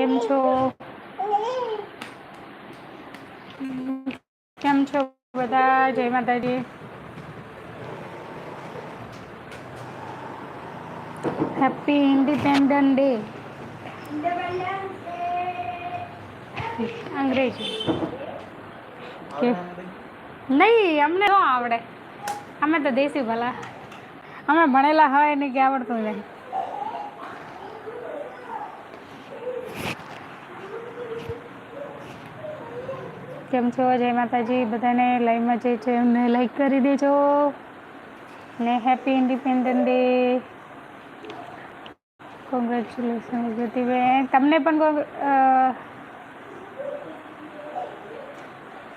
કેમ છો? કેમ છો બધા? જય માતાજી. હેપી ઇન્ડિપેન્ડન્ટ ડે અંગ્રેજી. કે નહીં, અમને શું આવડે. અમે તો દેશી ભલા. અમે ભણેલા હોય ને કે આવડતું નહીં કેમ છો? જય માતાજી. બધાને લાઈવમાં જે છે, એમને લાઈક કરી દેજો. ને happy independent day congratulation Jyotiben. તમને પણ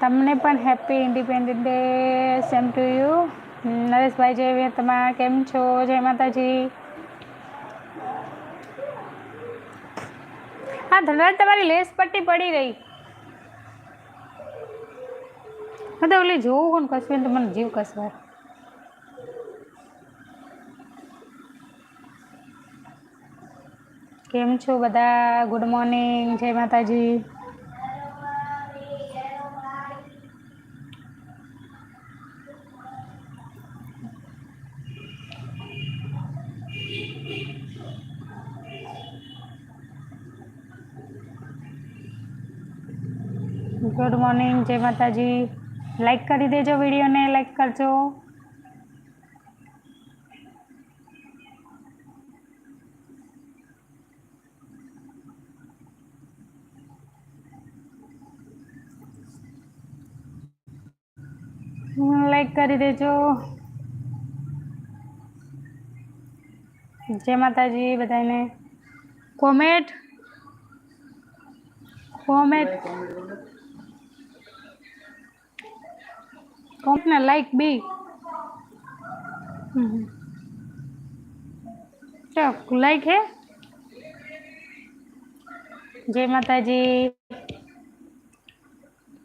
તમને પણ happy independent day same to you Nareshbhai જય તમે કેમ છો? જય માતાજી. હા ધનરાજ, તમારી લેસ પટ્ટી પડી રહી હું તો ઓલી જોઉં કોણ કસવે તો મને જીવ કસવા કેમ છો બધા? ગુડ મોર્નિંગ જય માતાજી. ગુડ મોર્નિંગ જય માતાજી. લાઈક કરી દેજો વિડીયોને લાઈક કરજો. લાઈક કરી દેજો. જય માતાજી બધાને કોમેન્ટ કોમેન્ટ કોમેન્ટને લાઈક બી ચાલો લાઈક હે? જય માતાજી.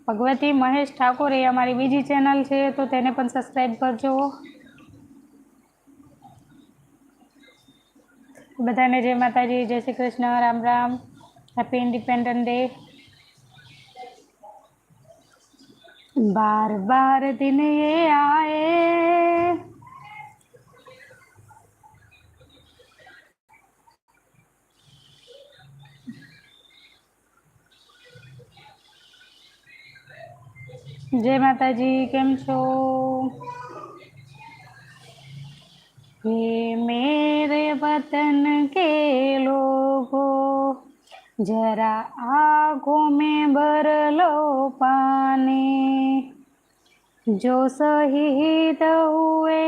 ભગવતી મહેશ ઠાકોર એ અમારી બીજી ચેનલ છે તો તેને પણ સબસ્ક્રાઈબ કરજો. બધાને જય માતાજી જય Shri Krishna Ram Ram. Happy independent day बार बार दिन ये आए। जय माता जी केम छो? हे मेरे वतन के लोगों જરા આખો મેં ભર લો પાને. જો શહીદ હુએ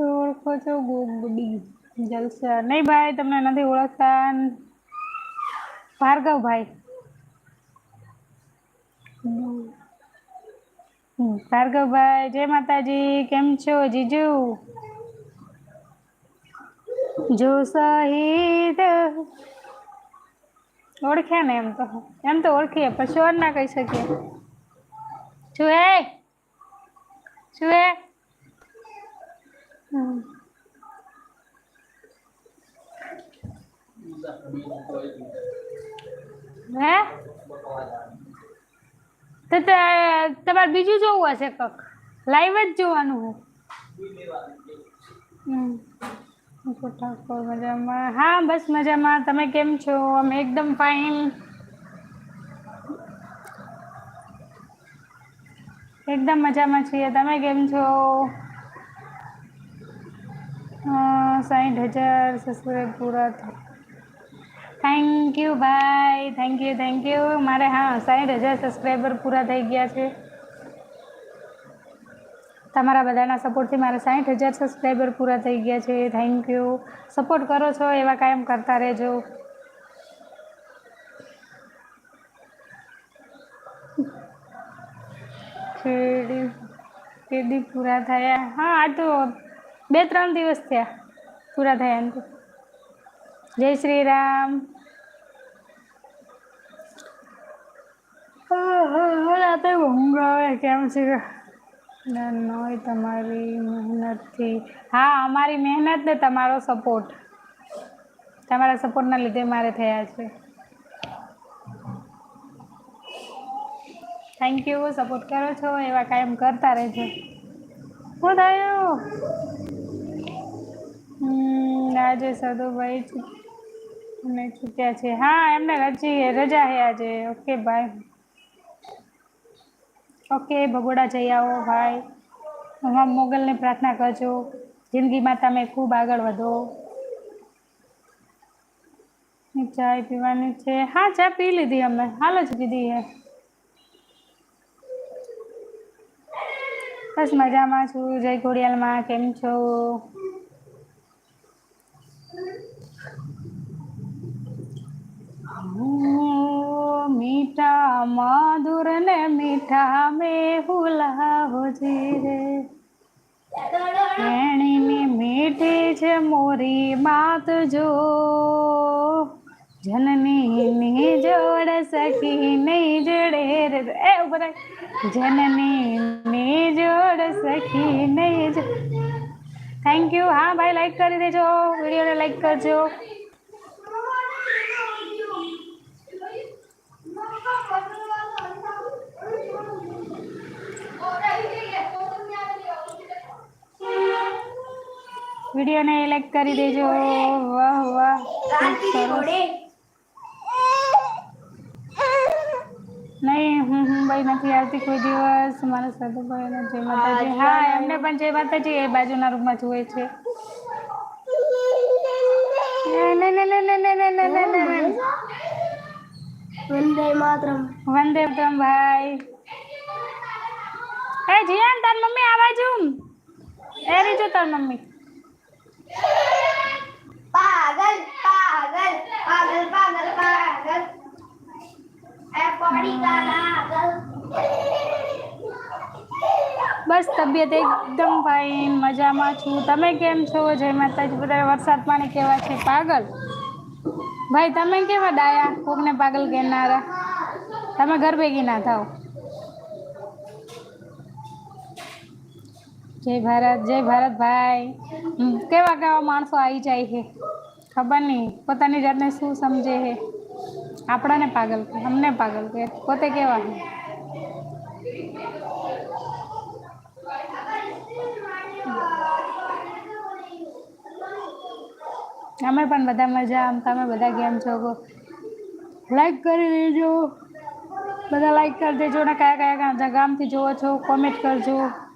ઓળખો છો ગુબડી જલસા. નહીં ભાઈ, તમને નથી ઓળખતા. ભાર્ગવ ભાઈ ભાર્ગવભાઈ, જય માતાજી. કેમ છો જીજુ? જો શહીદ ઓળખ્યા ને એમ તો. એમ તો ઓળખીએ પછી ઓર ના કહી શકીએ. છુએ શું હે? તે- તમારે બીજું જોવું હશે કક લાઈવ જ જોવાનું હોય હમ. ઠાકોર મજામાં. હા, બસ મજામાં. તમે કેમ છો? અમે એકદમ ફાઇન એકદમ મજામાં છીએ. તમે કેમ છો? સાઠ હજાર સબસ્ક્રાઈબ પૂરા થેન્ક યુ ભાઈ થેન્ક યુ થેન્ક યુ મારે, હા સાઠ હજાર સબસ્ક્રાઈબર પૂરા થઈ ગયા છે. તમારા બધાના સપોર્ટથી મારા સાઠ હજાર સબસ્ક્રાઈબર પૂરા થઈ ગયા છે. થેન્ક યુ સપોર્ટ કરો છો એવા કાયમ કરતા રહેજો. શેરડી શેરડી પૂરા થયા. હા, આ તો બે, ત્રણ દિવસ થયા પૂરા થયા એમ તો. જય શ્રી રામ. આ તો ઊંઘ આવે, કેમ છે? નોય તમારી મહેનતથી. હા, અમારી મહેનત ને તમારો સપોર્ટ તમારા સપોર્ટના લીધે મારે થયા છે. થેન્ક યુ સપોર્ટ કરો છો, એવા કાયમ કરતા રહેજો. શું થયું? આજે સદુભાઈ અને છૂટ્યા છે. હા, એમને રજી, રજા છે આજે. ઓકે ભાઈ ઓકે ભગોડા જઈ આવો ભાઈ ભગવાન મોગલને પ્રાર્થના કરજો. જિંદગીમાં તમે ખૂબ આગળ વધો. ચાય પીવાની છે. હા, ચા પી લીધી અમે. હાલ જ પીધી હે. બસ મજામાં છું. જય ઘોડિયાલમાં કેમ છો? મીઠા માધુર ને મીઠા મેહુલા હોજી રે. એણીની મીઠી છે મોરી માત જો. જનની જોડ સખી નહીં જોડે એ ઉપર જનની જોડ સખી નહીં થેન્ક યુ હા, ભાઈ લાઈક કરી દેજો. વિડીયોને લાઈક કરજો. વિડીયોને લાઈક કરી દેજો. વાહ વાહ. નહીં હું મુંબઈ નથી આવતી કોઈ દિવસ. મારા સાધુભાઈ અને જય માતાજી. હા એમને પણ જય માતાજી. એ બાજુના રૂમમાં જુએ છે. વંદે માતરમ. વંદે માતરમ ભાઈ. એ જીયાન તાર મમ્મી આ બાજુ એ રીજુ તાર મમ્મી. પાગલ પાગલ પાગલ પાગલ પાગલ. એ પડી બસ તબિયત એકદમ ફાઇન, મજામાં છું. તમે કેમ છો? જય માતાજી. બધા વરસાદ પાણી કેવા છે? પાગલ? ભાઈ, તમે કેવા ડાયા? કોકને પાગલ કહેનારા. તમે ઘર ભેગી ના થાવ જય ભારત જય ભારત ભાઈ. કેવા કેવા માણસો આવી જાય છે? ખબર નહીં. પોતાની જાતને શું સમજે છે? આપણાને પાગલ કે, અમને પાગલ કહે પોતે કેવા છે? અમે પણ બધા મજા આમ, તમે બધા કેમ છો? ગો લાઈક કરી દેજો. બધા લાઈક કરી દેજો ને કયા કયા ગામ- ગામથી જોવો છો? કોમેન્ટ કરજો.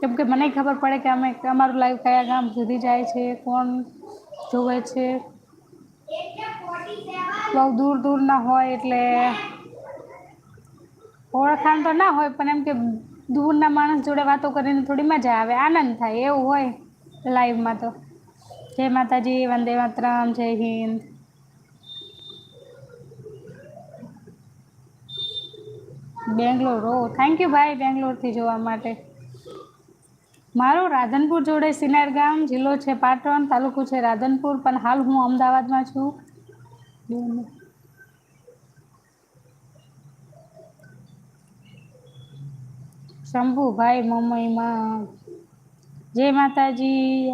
કેમ કે મને ખબર પડે કે અમે અમારું લાઈવ કયા ગામ સુધી જાય છે, કોણ જોવે છે? બહુ દૂર દૂર ના હોય એટલે ઓળખાણ તો ના હોય, પણ એમ કે દૂરના માણસ જોડે વાતો કરીને થોડી મજા આવે, આનંદ થાય, એવું હોય લાઈવમાં તો. જય માતાજી, વંદે માતરમ, જય હિન્દ. બેંગ્લોર, ઓ થેન્ક યુ ભાઈ બેંગ્લોરથી જોવા માટે. મારું રાધનપુર જોડે સિનાર ગામ, જિલ્લો છે પાટણ, તાલુકો છે રાધનપુર, પણ હાલ હું અમદાવાદમાં છું. શંભુભાઈ મુંબઈમાં જય માતાજી.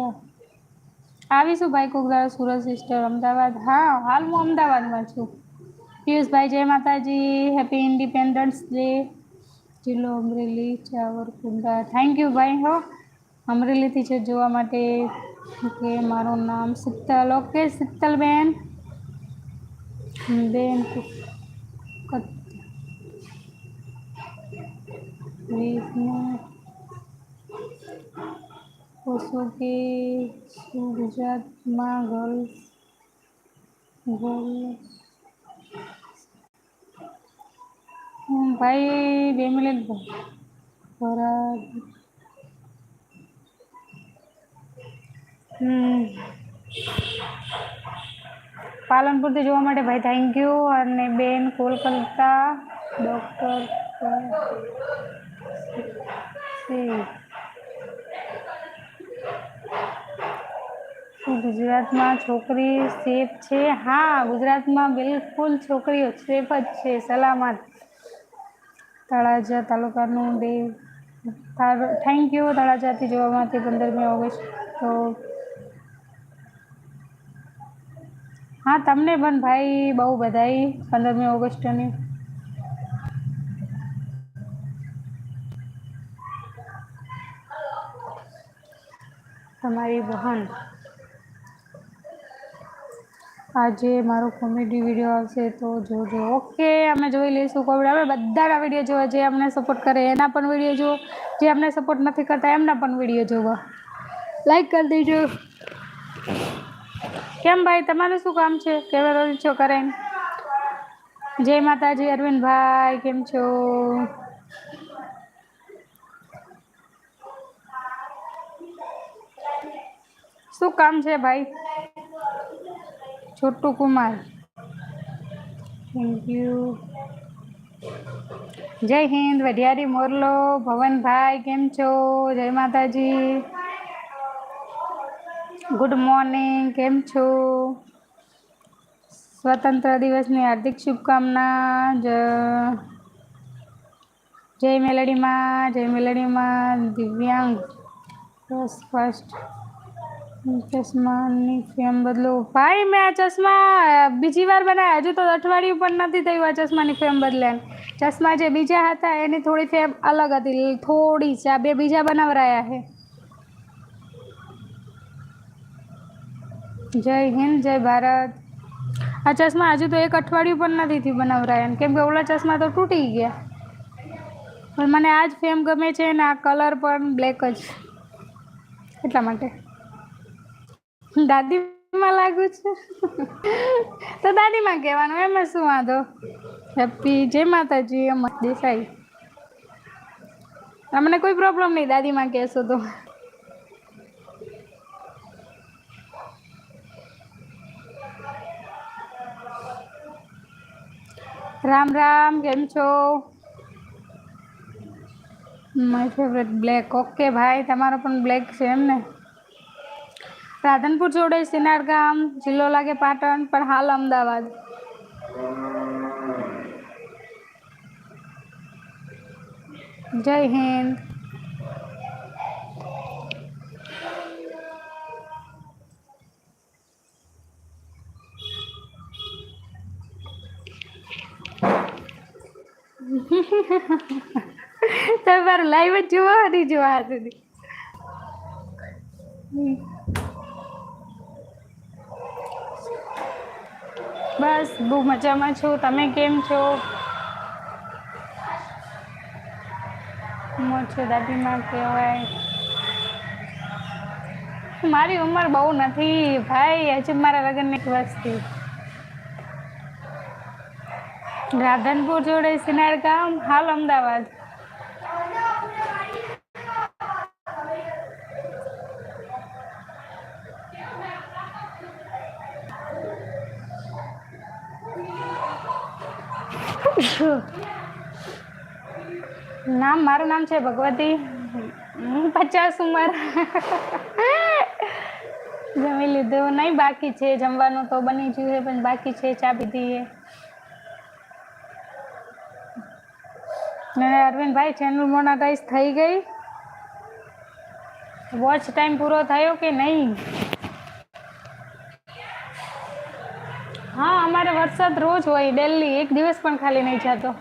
આવીશું ભાઈ કોગદાળ સુરત સિસ્ટર અમદાવાદ. હા, હાલ હું અમદાવાદમાં છું. પિયુષભાઈ, જય માતાજી. હેપી ઇન્ડિપેન્ડન્સ ડે જિલ્લો અમરેલી, ચાવરકુંડા. થેન્ક યુ ભાઈ, હો. અમરેલીથી છે, જોવા માટે કે મારું નામ શીતલ ઓકે શીતલબેન બેન પૂછો કે ગુજરાતમાં ગર્લ્સ ગર્લ્સ. ભાઈ, બે મિનિટ. ભરા પાલનપુરથી જોવા માટે ભાઈ થેન્ક યુ અને બેન કોલકાતા ડૉક્ટર ગુજરાતમાં છોકરી સેફ છે? હા, ગુજરાતમાં બિલકુલ છોકરીઓ સેફ જ છે, સલામત. તળાજા તાલુકાનું દેવ. થેન્ક યુ તળાજાથી જોવા માટે પંદરમી ઓગસ્ટ તો હા, તમને પણ ભાઈ બહુ બધાઈ પંદરમી ઓગસ્ટની. તમારી બહન. આજે મારો કોમેડી વીડિયો આવશે તો જોજો. ઓકે, અમે જોઈ લઈશું કોમેડી. અમે બધાના વીડિયો જોવા જે અમને સપોર્ટ કરે, એના પણ વીડિયો જુઓ. જે અમને સપોર્ટ નથી કરતા, એમના પણ વીડિયો જોવા. લાઈક કરી દેજો. કેમ ભાઈ, તમારું શું કામ છે? કેવા રોલ છો કરે જય માતાજી, અરવિંદભાઈ, કેમ છો? શું કામ છે ભાઈ? છોટુ કુમાર. થેન્ક યુ જય હિન્દ, વઢિયારી મોરલો, ભવનભાઈ, કેમ છો? જય માતાજી. ગુડ મોર્નિંગ કેમ છો? સ્વતંત્ર દિવસની હાર્દિક શુભકામના. જય મેલડીમાં જય મેલડીમાં દિવ્યાંગ. બસ ફર્સ્ટ ચશ્માની ફ્રેમ બદલો. ભાઈ, મેં આ ચશ્મા બીજી વાર બનાવ્યા. હજુ તો અઠવાડિયું પણ નથી થયું આ ચશ્માની ફ્રેમ બદલ્યા ચશ્મા જે બીજા હતા એની થોડી ફ્રેમ અલગ હતી. થોડી જ. આ બે બીજા બનાવરાયા છે. જય હિન્દ, જય ભારત. આ ચશ્મા હજુ તો એક અઠવાડિયું પણ નથી થયું બનાવરાયા કેમ કે ઓલા ચશ્મા તો તૂટી ગયા. પણ મને આ જ ફેમ ગમે છે ને આ કલર પણ બ્લેક જ. એટલા માટે. દાદીમાં લાગુ છે. તો દાદીમાં કહેવાનું, એમાં શું વાંધો? હેપી, જય માતાજી, અમર દેસાઈ. તમને કોઈ પ્રોબ્લેમ નહીં, દાદીમાં કહેશો તો. રામ રામ, કેમ છો? માય ફેવરેટ બ્લેક ઓકે ભાઈ, તમારો પણ બ્લેક છે એમ ને? રાધનપુર જોડે સિનાર ગામ જિલ્લો લાગે પાટણ, પણ હાલ અમદાવાદ. જય હિન્દ. તમારું લાઈવ જ જોવા નહીં જોવા સુધી. બસ, બહુ મજામાં છું. તમે કેમ છો? મોટો દાદીમાં કહેવાય. મારી ઉંમર બહુ નથી. ભાઈ, હજી મારા લગ્નની એક વર્ષથી રાધનપુર જોડે સિનાર ગામ હાલ અમદાવાદ નામ મારું નામ છે ભગવતી હું પચાસ ઉંમર જમી લીધું નહીં બાકી છે જમવાનું તો બની ગયું છે પણ બાકી છે ચા પીધી અને અરવિંદભાઈ, ચેનલ મોનાટાઈઝ થઈ ગઈ. વોચ ટાઈમ પૂરો થયો કે નહીં? હા, અમારે વરસાદ રોજ હોય, ડેલી. એક દિવસ પણ ખાલી નહીં જતો.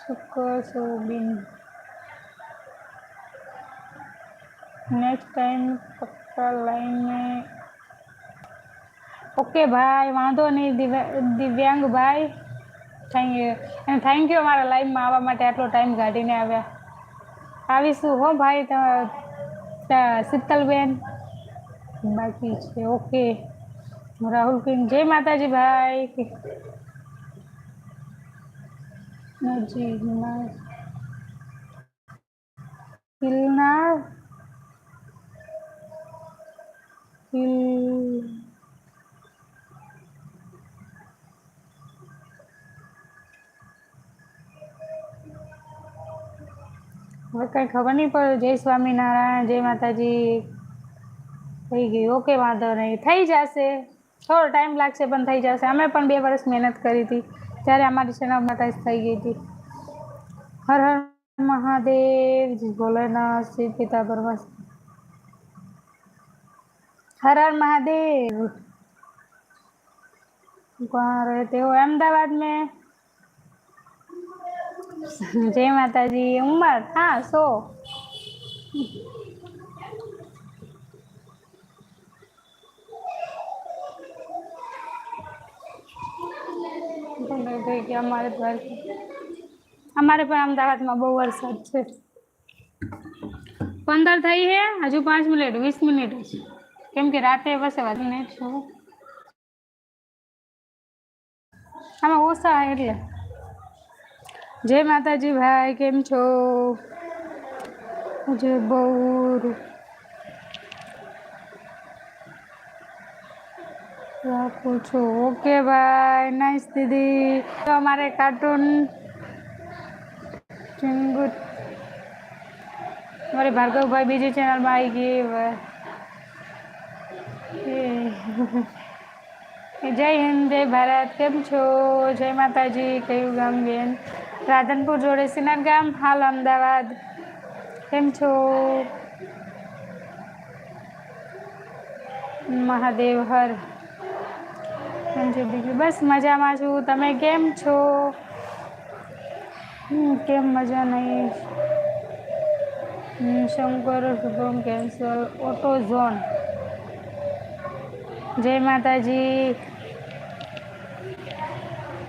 શુક્ર સોબીન નેક્સ્ટ ટાઈમ પક્કા લાઈને. ઓકે, ભાઈ, વાંધો નહીં દિવ્યાંગ ભાઈ થેન્ક યુ અને થેન્ક યુ અમારા લાઈફમાં આવવા માટે આટલો ટાઈમ કાઢીને આવ્યા. આવીશું હો ભાઈ શીતલબેન. બાકી છે, ઓકે. રાહુલ કિંગ. જય માતાજી ભાઈ. નજીકમાં કિલના કિલ હવે કંઈ ખબર નહીં પડે જય સ્વામિનારાયણ જય માતાજી થઈ ગઈ ઓકે વાંધો નહીં થઈ જશે થોડો ટાઈમ લાગશે પણ થઈ જશે અમે પણ બે વર્ષ મહેનત કરી હતી ત્યારે અમારી ચેનલ મોટાઈઝ થઈ ગઈ હતી હર હર મહાદેવ જી ભોલેનાથ શ્રી પિતા પરમાત્મા હર હર મહાદેવ कहाँ रहते हो अहमदाबाद में જય માતાજી ઉંમર? હા સો. થઈ ગયા અમારે દ્વારકા અમારે પણ અમદાવાદમાં બહુ વરસાદ છે. પંદર થઈ હે હજુ પાંચ મિનિટ વીસ મિનિટ કેમ કે રાતે વસે વાત મિનિટ છું આમાં ઓછા એટલે. જય માતાજી ભાઈ, કેમ છો? જય બહુ રાખું છું. ઓકે ભાઈ, નાઈસ દીદી. તો અમારે કાર્ટૂન ચિંગુ મારે ભાર્ગવભાઈ બીજી ચેનલમાં આવી ગઈ જય હિન્દ, જય ભારત. કેમ છો? જય માતાજી કયું ગામ બેન? રાધનપુર જોડે સિનાર ગામ, હાલ અમદાવાદ. કેમ છો? મહાદેવ હર. કેમ છો દીકરી? બસ મજામાં છું. તમે કેમ છો? કેમ મજા નહીં? શંકર શુભમ કેન્સર, ઓટો ઝોન. જય માતાજી.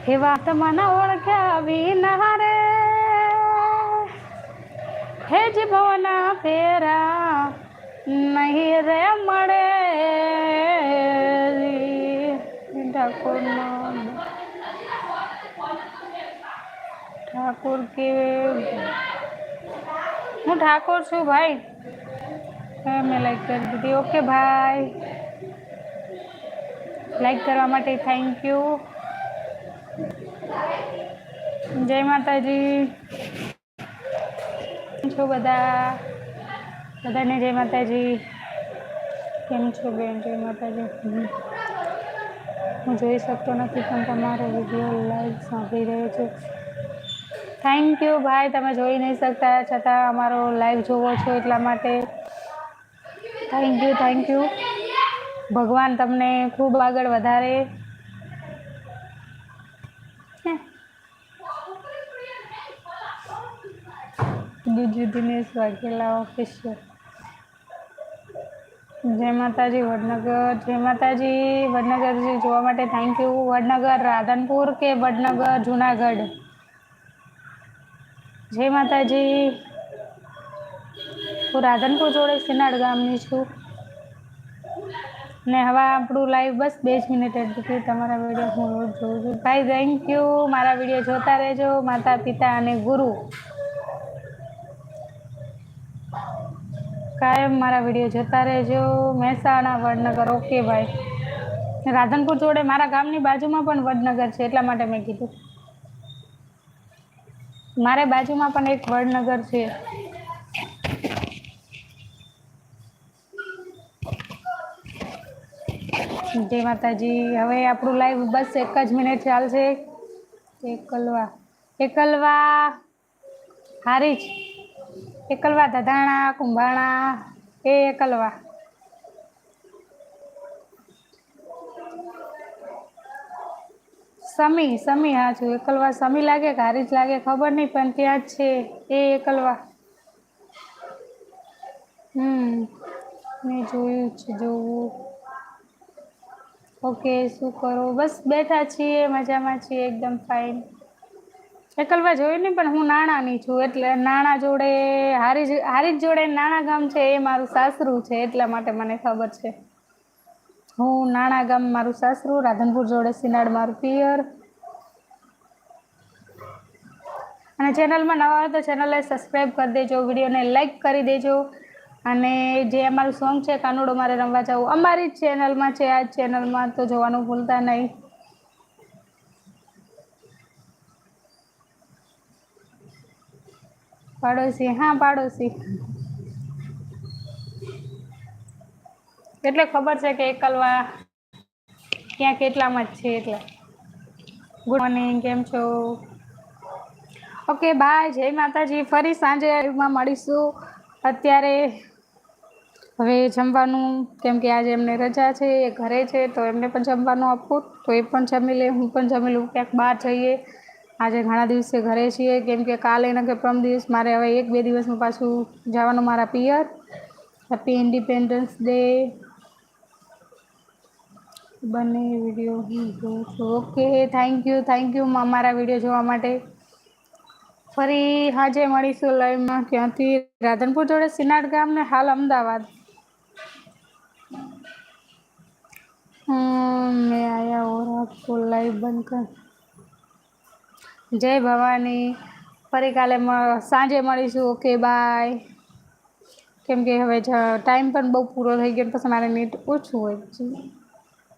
એવા તમને ઓળખ્યા વિના રે હે જ ભવના ફેરા નહીં રે મળે ઠાકોરનો ઠાકોર કે હું ઠાકોર છું ભાઈ હા મેં લાઈક કરી દીધી ઓકે ભાઈ લાઈક કરવા માટે થેન્ક યુ જય માતાજી. છો બધા? બધાને જય માતાજી. કેમ છો બેન? જય માતાજી. હું જોઈ શકતો નથી, પણ તમારો વીડિયો લાઈવ સાંભળી રહ્યો છું. થેન્ક યુ ભાઈ. તમે જોઈ નહીં શકતા, છતાં અમારો લાઈવ જોવો છો એટલા માટે. થેન્ક યુ થેન્ક યુ ભગવાન તમને ખૂબ આગળ વધારે બીજું દિનેશ વાઘેલા ઓફિશિયલ જય માતાજી, વડનગર. જય માતાજી, વડનગર જોવા માટે થેન્ક યુ વડનગર, રાધનપુર કે વડનગર, જુનાગઢ? જય માતાજી. હું રાધનપુર જોડે સિનાડ ગામની છું. ને હવે આપણું લાઈવ બસ બે જ મિનિટ એટલે તમારા વીડિયો હું રોજ જોઉં છું. ભાઈ થેન્ક યુ મારા વીડિયો જોતા રહેજો. માતા, પિતા અને ગુરુ. કાયમ મારા વીડિયો જોતા રહેજો. મહેસાણા, વડનગર ઓકે ભાઈ રાધનપુર જોડે મારા ગામની બાજુમાં પણ વડનગર છે, એટલા માટે મેં કીધું. મારે બાજુમાં પણ એક વડનગર છે. જય માતાજી. હવે આપણું લાઈવ બસ એક જ મિનિટ ચાલશે. એકલવા. એકલવા. હારીજ એકલવા ધધાણા કુંભાણા, એ એકલવા. સમી સમી હા છું એકલવા સમી લાગે કે જ લાગે ખબર નહીં, પણ ત્યાં જ છે, એ એકલવા. હમ, મેં જોયું છે, જોવું. ઓકે શું કરો? બસ બેઠા છીએ, મજામાં છીએ, એકદમ ફાઇન એકલવા જોયું નહીં, પણ હું નાણાની છું, એટલે નાણા જોડે, હારી હારી જોડે નાણા ગામ છે એ મારું સાસરું છે, એટલા માટે મને ખબર છે. હું નાણા ગામ મારું સાસરું, રાધનપુર જોડે સિનાડ મારું પિયર. અને ચેનલમાં નવા હોય તો ચેનલને સબસ્ક્રાઈબ કરી દેજો, વિડીયોને લાઈક કરી દેજો. અને જે અમારું સોંગ છે, કાનુડો મારે રમવા જવું, અમારી જ ચેનલમાં છે, આ ચેનલમાં તો જોવાનું ભૂલતા નહીં. પાડોશી, હા, પાડોશી. એટલે ખબર છે કે એકલવા ક્યાં કેટલામાં જ છે એટલે. ગુડ મોર્નિંગ કેમ છો? ઓકે બાય જય માતાજી. ફરી સાંજે લાઈવમાં મળીશું. અત્યારે હવે જમવાનું, કેમ કે આજે એમને રજા છે, એ ઘરે છે, તો એમને પણ જમવાનું આપવું, તો એ પણ જમી લે, હું પણ જમી લઉં, ક્યાંક બહાર જઈએ. આજે ઘણા દિવસે ઘરે છીએ, કેમ કે કાલે ને કે પ્રમ દિવસ મારે હવે એક બે દિવસનું પાછું જવાનું મારા પિયર. હેપી ઇન્ડિપેન્ડન્સ ડે બંને video okay thank you thank you મારા વીડિયો જોવા માટે. ફરી હાજે મળીશું લાઈવમાં ત્યાંથી રાધનપુર જોડે સિનાડ ગામ ને હાલ અમદાવાદ. મેં આયા ઓર આપકો લાઈવ બંધ કર જય ભવાની. ફરી કાલે સાંજે મળીશું. Okay, bye. કેમ કે હવે ટાઈમ પણ બહુ પૂરો થઈ ગયો પછી મારે નેટ ઓછું હોય છે.